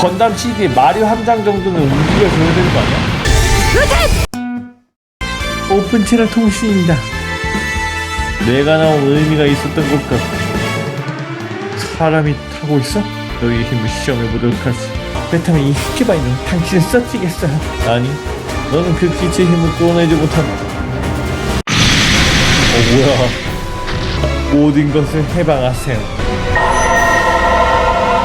건담 CD에 마리오 한 장 정도는 움직여줘야 되는 거 아니야? 오픈 채널 통신입니다. 내가 나온 의미가 있었던 것 같고 사람이 타고 있어? 너희의 힘을 시험해보도록 하지. 그렇다면 이 스키바이는 당신을 써치겠어요. 아니, 너는 그 빛의 힘을 끌어내지 못한다. 어 뭐야? 모든 것을 해방하세요.